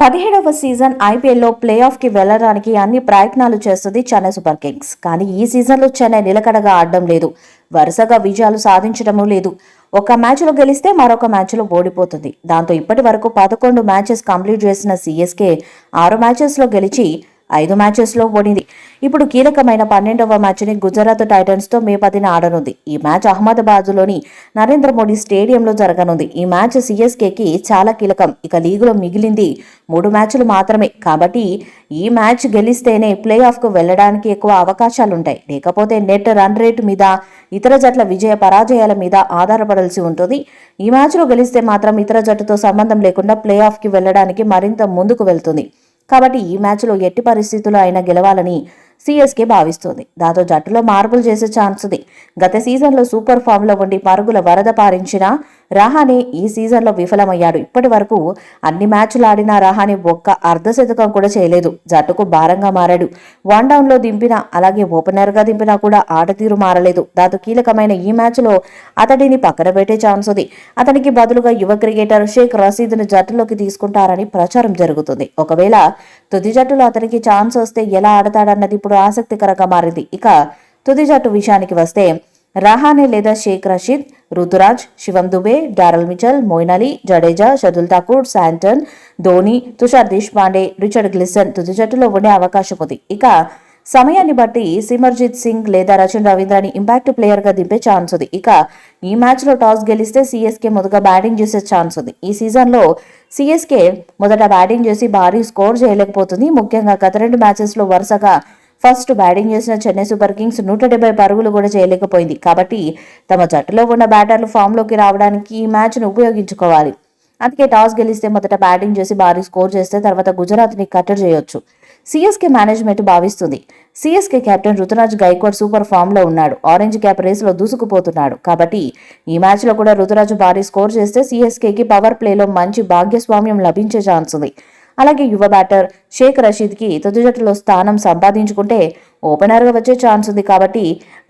పదిహేడవ సీజన్ ఐపీఎల్లో ప్లే ఆఫ్కి వెళ్ళడానికి అన్ని ప్రయత్నాలు చేస్తుంది చెన్నై సూపర్ కింగ్స్. కానీ ఈ సీజన్లో చెన్నై నిలకడగా ఆడడం లేదు. వరుసగా విజయాలు సాధించడము లేదు. ఒక మ్యాచ్లో గెలిస్తే మరొక మ్యాచ్లో ఓడిపోతుంది. దాంతో ఇప్పటి వరకు పదకొండు మ్యాచెస్ కంప్లీట్ చేసిన సీఎస్కే ఆరు మ్యాచెస్లో గెలిచి ఐదు మ్యాచెస్లో ఓడింది. ఇప్పుడు కీలకమైన పన్నెండవ మ్యాచ్ని గుజరాత్ టైటన్స్తో మే పదిన ఆడనుంది. ఈ మ్యాచ్ అహ్మదాబాద్లోని నరేంద్ర మోడీ స్టేడియంలో జరగనుంది. ఈ మ్యాచ్ సీఎస్కేకి చాలా కీలకం. ఇక లీగులో మిగిలింది మూడు మ్యాచ్లు మాత్రమే. కాబట్టి ఈ మ్యాచ్ గెలిస్తేనే ప్లే ఆఫ్కు వెళ్ళడానికి ఎక్కువ అవకాశాలుంటాయి. లేకపోతే నెట్ రన్ రేట్ మీద ఇతర జట్ల విజయ పరాజయాల మీద ఆధారపడాల్సి ఉంటుంది. ఈ మ్యాచ్లో గెలిస్తే మాత్రం ఇతర జట్టుతో సంబంధం లేకుండా ప్లే ఆఫ్కి వెళ్ళడానికి మరింత ముందుకు వెళ్తుంది. కాబట్టి ఈ మ్యాచ్లో ఎట్టి పరిస్థితుల్లో అయినా గెలవాలని సిఎస్కే భావిస్తోంది. దాంతో జట్టులో మార్పులు చేసే ఛాన్స్ ఉంది గత సీజన్లో సూపర్ ఫామ్లో ఉండి పరుగుల వరద పారించిన రహానే ఈ సీజన్లో విఫలమయ్యాడు. ఇప్పటి వరకు అన్ని మ్యాచ్లు ఆడిన రహానే ఒక్క అర్ధశతకం కూడా చేయలేదు. జట్టుకు భారంగా మారాడు. వన్ డౌన్లో దింపిన అలాగే ఓపెనర్గా దింపినా కూడా ఆట తీరు మారలేదు. దాంతో కీలకమైన ఈ మ్యాచ్లో అతడిని పక్కన పెట్టే ఛాన్స్ ఉంది. అతనికి బదులుగా యువ క్రికెటర్ షేక్ రసీద్ను జట్టులోకి తీసుకుంటారని ప్రచారం జరుగుతుంది. ఒకవేళ తుది జట్టులో అతనికి ఛాన్స్ వస్తే ఎలా ఆడతాడన్నది ఇప్పుడు ఆసక్తికరంగా మారింది. ఇక తుది జట్టు విషయానికి వస్తే రహానే లేదా Shaikh Rasheed Ruturaj Shivam Dube Daryl Mitchell Moeen Ali Jadeja Shardul Thakur Santner Dhoni Tushar Deshpande Richard Gleeson తుది జట్టులో ఉండే అవకాశం ఉంది. ఇక సమయాన్ని బట్టి సిమర్జిత్ సింగ్ లేదా రచన్ రవీంద్రని ఇంపాక్ట్ ప్లేయర్గా దింపే ఛాన్స్ ఉంది. ఇక ఈ మ్యాచ్లో టాస్ గెలిస్తే సిఎస్కే మొదట బ్యాటింగ్ చేసే ఛాన్స్ ఉంది. ఈ సీజన్లో సీఎస్కే సిఎస్కే మొదట బ్యాటింగ్ చేసి భారీ స్కోర్ చేయలేకపోతుంది. ముఖ్యంగా గత రెండు మ్యాచెస్లో వరుసగా ఫస్ట్ బ్యాటింగ్ చేసిన చెన్నై సూపర్ కింగ్స్ నూట డెబ్బై పరుగులు కూడా చేయలేకపోయింది. కాబట్టి తమ జట్టులో ఉన్న బ్యాటర్లు ఫామ్లోకి రావడానికి ఈ మ్యాచ్ను ఉపయోగించుకోవాలి. అందుకే టాస్ గెలిస్తే మొదట బ్యాటింగ్ చేసి భారీ స్కోర్ చేస్తే తర్వాత గుజరాత్ని కట్టడి చేయొచ్చు. సిఎస్కే మేనేజ్మెంట్ భావిస్తుంది. CSK captain Ruturaj Gaikwad super ఫామ్లో ఉన్నాడు. ఆరెంజ్ క్యాప్ రేసులో దూసుకుపోతున్నాడు. కాబట్టి ఈ మ్యాచ్లో కూడా రుతురాజ్ భారీ స్కోర్ చేస్తే సిఎస్కేకి పవర్ ప్లేలో మంచి భాగ్యస్వామ్యం లభించే ఛాన్స్ ఉంది. అలాగే యువ బ్యాటర్ షేక్ రషీద్కి తుది జట్టులో స్థానం సంపాదించుకుంటే ఓపెనర్గా వచ్చే ఛాన్స్ ఉంది కాబట్టి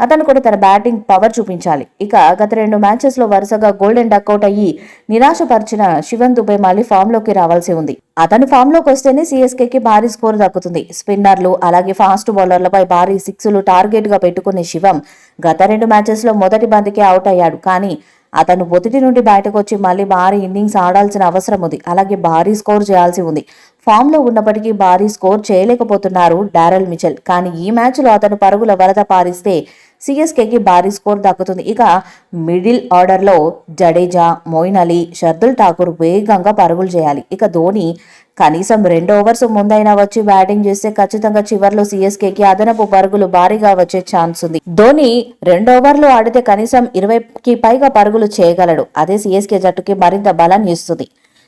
అతను కూడా తన బ్యాటింగ్ పవర్ చూపించాలి. ఇక గత రెండు మ్యాచెస్లో వరుసగా గోల్డెన్ డక్అవుట్ అయ్యి నిరాశపరిచిన శివన్ దుబే మళ్ళీ ఫామ్లోకి రావాల్సి ఉంది. అతను ఫామ్లోకి వస్తేనే సిఎస్కేకి భారీ స్కోర్ దక్కుతుంది. స్పిన్నర్లు అలాగే ఫాస్ట్ బౌలర్లపై భారీ సిక్స్లు టార్గెట్గా పెట్టుకునే శివం గత రెండు మ్యాచెస్లో మొదటి బంతికే అవుట్ అయ్యాడు. కానీ అతను ఒత్తిడి నుండి బయటకు వచ్చి మళ్ళీ భారీ ఇన్నింగ్స్ ఆడాల్సిన అవసరం ఉంది. అలాగే భారీ స్కోర్ చేయాల్సి ఉంది. ఫామ్లో ఉన్నప్పటికీ భారీ స్కోర్ చేయలేకపోతున్నారు డారెల్ మిచెల్. కానీ ఈ మ్యాచ్లో అతను పరుగుల వరద పారిస్తే సిఎస్కేకి భారీ స్కోర్ దక్కుతుంది. ఇక మిడిల్ ఆర్డర్లో జడేజా మోయిన్ అలీ షర్దుల్ ఠాకూర్ వేగంగా పరుగులు చేయాలి. ఇక ధోని కనీసం రెండు ఓవర్స్ ముందైనా వచ్చి బ్యాటింగ్ చేస్తే ఖచ్చితంగా చివర్లో సిఎస్కేకి అదనపు పరుగులు భారీగా వచ్చే ఛాన్స్ ఉంది. ధోని రెండు ఓవర్లు ఆడితే కనీసం ఇరవైకి పైగా పరుగులు చేయగలడు. అదే సిఎస్కే జట్టుకి మరింత బలాన్ని ఇస్తుంది.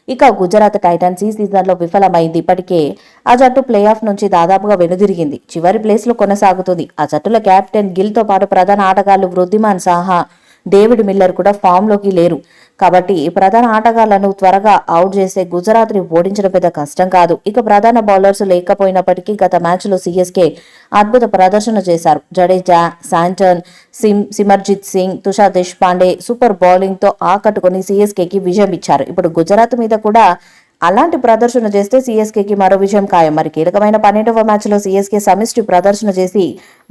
ఇక గుజరాత్ టైటన్స్ ఈ సీజన్లో విఫలమైంది. ఇప్పటికే ఆ జట్టు ప్లే ఆఫ్ నుంచి దాదాపుగా వెనుదిరిగింది. చివరి ప్లేస్లో కొనసాగుతుంది. ఆ జట్టులో కెప్టెన్ గిల్తో పాటు ప్రధాన ఆటగాళ్ళు వృద్ధిమాన్ సాహా. డేవిడ్ మిల్లర్ కూడా ఫామ్లోకి లేరు. కాబట్టి ప్రధాన ఆటగాళ్ళను త్వరగా అవుట్ చేసే గుజరాత్ని ఓడించడం పెద్ద కష్టం కాదు. ఇక ప్రధాన బౌలర్స్ లేకపోయినప్పటికీ గత మ్యాచ్లో సిఎస్కే అద్భుత ప్రదర్శన చేశారు. జడేజా శాంటన్ సిమ్ సిమర్జిత్ సింగ్ తుషార్ దేశ్పాండే సూపర్ బౌలింగ్తో ఆకట్టుకుని సిఎస్కేకి విజయం ఇచ్చారు. ఇప్పుడు గుజరాత్ మీద కూడా అలాంటి ప్రదర్శన చేస్తే సీఎస్కేకి మరో విజయం ఖాయం. మరి కీలకమైన పన్నెండవ మ్యాచ్లో సిఎస్కే సమిష్టి ప్రదర్శన చేసి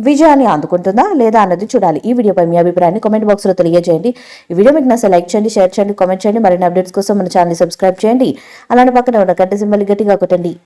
విజయాన్ని అందుకుంటుందా లేదా అన్నది చూడాలి. ఈ వీడియోపై మీ అభిప్రాయాన్ని కామెంట్ బాక్స్లో తెలియజేయండి. ఈ వీడియో మీకు నచ్చే లైక్ చేయండి షేర్ చేయండి కామెంట్ చేయండి. మరిన్ని అప్డేట్స్ కోసం మన ఛానల్ సబ్స్క్రైబ్ చేయండి. అలాంటి పక్కన ఉన్న గంట సింబల్ గట్టిగా కొట్టండి.